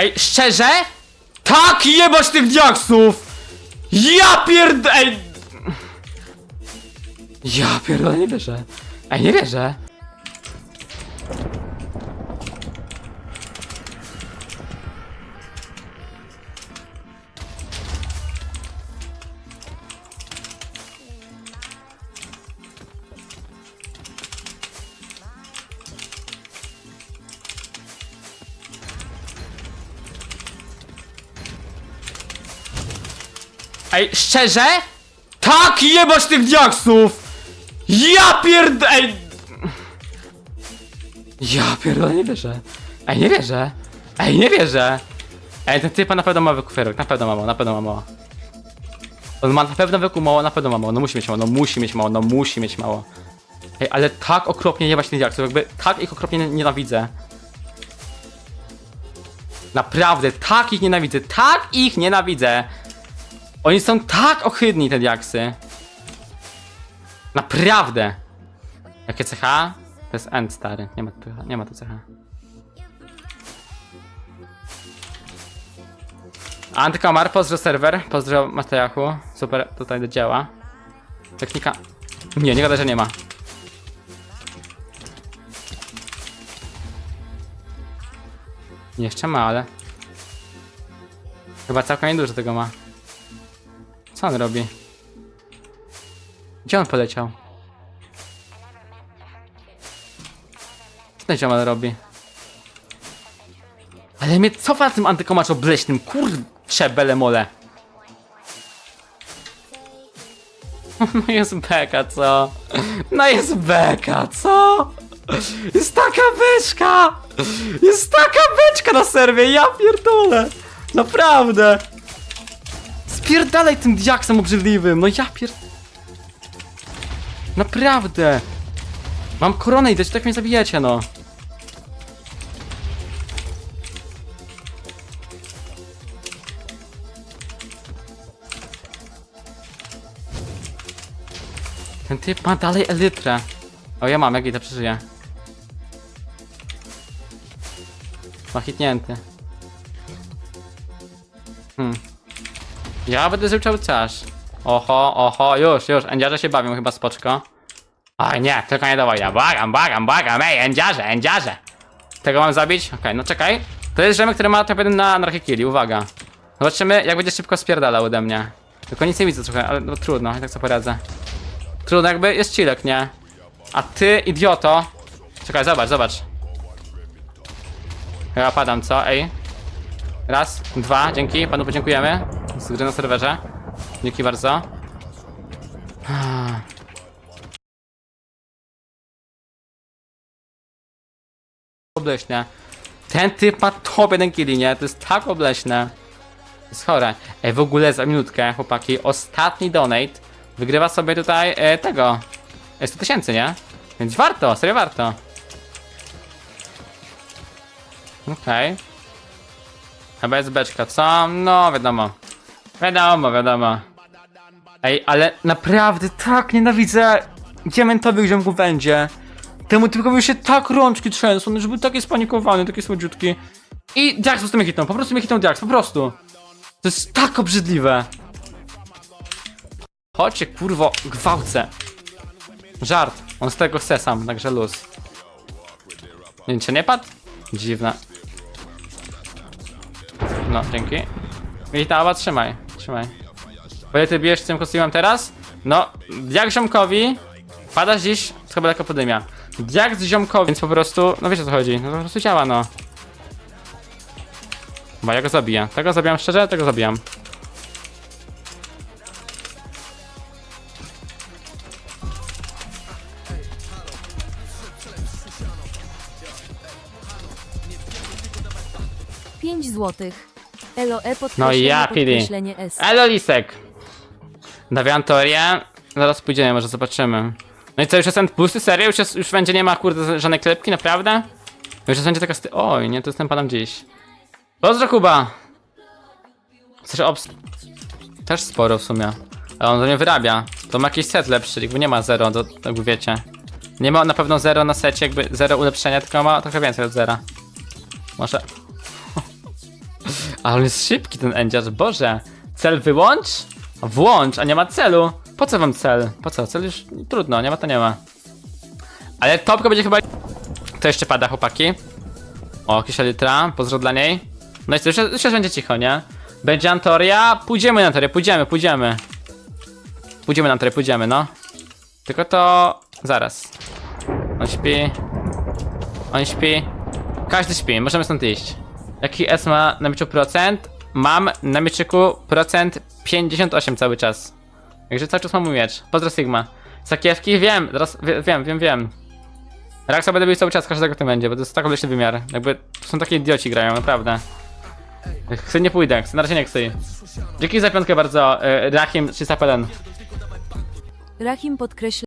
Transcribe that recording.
Ej, szczerze? Tak jebać tych diaksów! Ja pierd... Ej! Ja pierdolę, nie wierzę. Ej, nie wierzę. Ej, szczerze? Tak jebać tych diaksów! Ja pierd... Ej! Ja pierdolę, nie wierzę. Ej, nie wierzę. Ej, nie wierzę. Ej, ten typ na pewno ma wykuferek, na pewno ma mało, na pewno ma mało. On ma na pewno wyku mało, na pewno ma mało, no musi mieć mało, no musi mieć mało, no musi mieć mało. Ej, ale tak okropnie jebać tych diaksów, jakby tak ich okropnie nienawidzę. Naprawdę, tak ich nienawidzę, tak ich nienawidzę. Oni są tak ohydni, te diaksy. Naprawdę. Jakie CH? To jest end, stary. Nie ma, tu- nie ma tu CH. Antykomar, pozdro serwer, pozdro Matejachu. Super, tutaj do dzieła. Technika. Nie, nie gadaj, że nie ma. Jeszcze ma, ale... Chyba całkiem dużo tego ma. Co on robi? Gdzie on poleciał? Co ten ziomal robi? Ale mnie cofa na tym antykomacz obleśnym, kurcze belemole. No jest beka, co? No jest beka, co? Jest taka beczka! Jest taka beczka na serwie, ja pierdolę! Naprawdę! Spierdalaj tym diaksem obrzydliwym, no ja pier... Naprawdę! Mam koronę i też tak mnie zabijecie, no. Ten typ ma dalej elytrę. O, ja mam, jak idę przeżyję. Ma hitnięty. Hmm. Ja będę cały czas. Oho, oho, już, już, endziarze się bawią chyba spoczko. Oj nie, tylko nie do wojna, błagam, błagam, błagam, ej, endziarze, endziarze. Tego mam zabić? Okej, no czekaj. To jest rzemek, który ma 1 na anarchii killi, uwaga. Zobaczymy, jak będzie szybko spierdalał ode mnie. Tylko nic nie widzę trochę, ale no trudno, tak co poradzę. Trudno, jakby jest chillek, nie? A ty, idioto. Czekaj, zobacz, zobacz. Ja padam, co? Ej. Raz, dwa, dzięki, panu podziękujemy. Z gry na serwerze. Dzięki bardzo. Obleśne. Ten typ ma top 1 killi, nie? To jest tak obleśne. To jest chore. Ej, w ogóle za minutkę, chłopaki, ostatni donate wygrywa sobie tutaj e, tego. E, 100 tysięcy, nie? Więc warto, serio warto. Okej. Chyba jest beczka, co? No, wiadomo. Wiadomo, wiadomo. Ej, ale naprawdę tak nienawidzę diamentowych ziomków będzie. Temu typowi się tak rączki trzęsą, że był taki spanikowany, taki słodziutki. I Diax po prostu mnie hitnął, po prostu mnie hitnął Diax, po prostu. To jest tak obrzydliwe. Chodźcie, kurwo, gwałcę. Żart, on z tego chce sam, także luz. Się nie padł? Dziwne. No, dzięki. Witawa, trzymaj, trzymaj. Po ile ty bijesz tym kostiumem teraz? No, jak ziomkowi pada dziś chyba taka podymia. Jak z ziomkowi, więc po prostu, no wiesz o co chodzi, no to po prostu działa, no. Bo ja go zabiję. Tego zabijam szczerze, tego zabijam. Pięć złotych. LOE No podkreślenie, i ja, Pili. podkreślenie S. Elo Lisek! Dawian teorię. Zaraz pójdziemy, może zobaczymy. No i co, już jest ten pusty? Serio? Już, jest, już będzie nie ma kurde żadnej klepki, naprawdę? Już jest będzie taka sty... Oj, nie, to jest ten padam dziś. Pozdro Kuba! Chcesz obs... Też sporo w sumie. Ale on to nie wyrabia. To ma jakiś set lepszy, jakby nie ma zero, to jakby wiecie. Nie ma na pewno zero na secie, jakby zero ulepszenia, tylko ma trochę więcej od zera. Może... Ale on jest szybki ten endziarz, boże. Cel wyłącz? Włącz, a nie ma celu. Po co wam cel? Po co? Cel już trudno, nie ma to nie ma. Ale topko będzie chyba... To jeszcze pada, chłopaki. O, Kisia Litra, pozdro dla niej. No i co, już, już będzie cicho, nie? Będzie Antoria, pójdziemy na Antorię, pójdziemy, pójdziemy. Pójdziemy na Antorię, pójdziemy, no. Tylko to... zaraz. On śpi. On śpi. Każdy śpi, możemy stąd iść. Jaki S ma na mieczyku procent? Mam na mieczyku procent 58 cały czas. Także cały czas mam mój miecz. Pozdro Sigma. Sakiewki? Wiem, wie, wiem, wiem, wiem. Raksa będę bił cały czas, każdego tym będzie, bo to jest tak obleśny wymiar. Jakby, to są takie idioci grają, naprawdę. Chcę nie pójdę, chcę na razie nie chcę. Dzięki za piątkę bardzo, y, Rahim 300 PLN. Rahim podkreśla